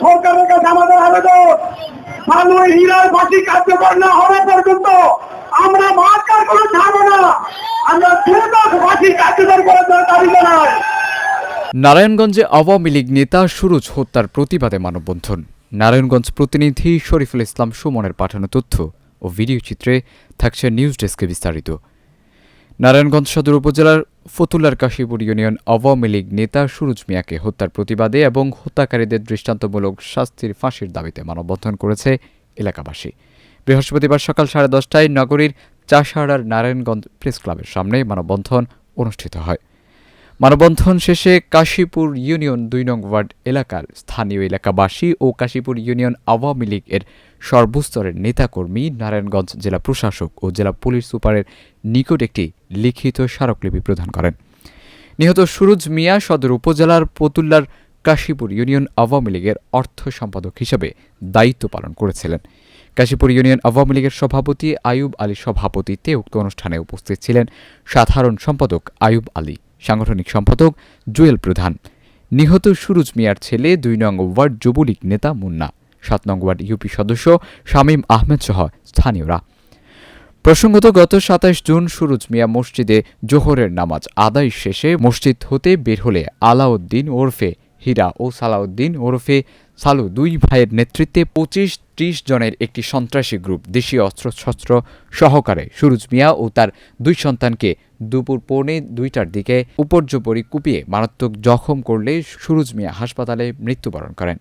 সরকারের কাছে আমাদের আবেদন, মানুষ হীরার ফাঁসি কার্যকর না হওয়া পর্যন্ত আমরা মার্কার কোনো ছাড়বো না। আমরা দ্রুত ফাঁসি কার্যকর করার জন্য দাবি জানাই নারায়ণগঞ্জে আওয়ামী লীগ নেতা সুরজ হত্যার প্রতিবাদে মানববন্ধন। নারায়ণগঞ্জ প্রতিনিধি শরীফুল ইসলাম সুমনের পাঠানো তথ্য ও ভিডিও চিত্রে থাকছে নিউজ ডেস্কে বিস্তারিত। নারায়ণগঞ্জ সদর উপজেলার ফতুল্লার কাশীপুর ইউনিয়ন আওয়ামী লীগ নেতা সুরুজ মিয়াকে হত্যার প্রতিবাদে এবং হত্যাকারীদের দৃষ্টান্তমূলক শাস্তির ফাঁসির দাবিতে মানববন্ধন করেছে এলাকাবাসী। বৃহস্পতিবার সকাল সাড়ে দশটায় নগরীর চাষাড়ার নারায়ণগঞ্জ প্রেস ক্লাবের সামনে মানববন্ধন অনুষ্ঠিত হয়। মানববন্ধন শেষে কাশীপুর ইউনিয়ন দুই নং ওয়ার্ড এলাকার স্থানীয় এলাকাবাসী ও কাশীপুর ইউনিয়ন আওয়ামী লীগ এর সর্বস্তরের নেতাকর্মী নারায়ণগঞ্জ জেলা প্রশাসক ও জেলা পুলিশ সুপারের নিকট একটি লিখিত স্মারকলিপি প্রদান করেন। নিহত সুরুজ মিয়া সদর উপজেলার পতুল্লার কাশীপুর ইউনিয়ন আওয়ামী লীগের অর্থ সম্পাদক হিসেবে দায়িত্ব পালন করেছিলেন। কাশীপুর ইউনিয়ন আওয়ামী লীগের সভাপতি আয়ুব আলী সভাপতিত্বে উক্ত অনুষ্ঠানে উপস্থিত ছিলেন সাধারণ সম্পাদক আয়ুব আলী। সাংগঠনিক সম্পাদক জুয়েল প্রধান। নিহত সুরুজ মিয়ার ছেলে দুই নং ওয়ার্ড যুবলীগ নেতা মুন্না, সাত নং ওয়ার্ড ইউপি সদস্য শামীম আহমেদ সহ স্থানীয়রা। প্রসঙ্গত, গত সাতাশ জুন সুরুজ মিয়া মসজিদে জোহরের নামাজ আদায় শেষে মসজিদ হতে বের হলে আলাউদ্দিন ওরফে হীরা ও সালাউদ্দিন ওরফে সালু দুই ভাইয়ের নেতৃত্বে পঁচিশ ত্রিশ জনের একটি সন্ত্রাসী গ্রুপ দেশীয় অস্ত্রশস্ত্র সহকারে সুরুজ মিয়া ও তার দুই সন্তানকে দুপুর পৌনে দুইটার দিকে উপর্যপরি কুপিয়ে মারাত্মক জখম করলে সুরুজ মিয়া হাসপাতালে মৃত্যুবরণ করেন।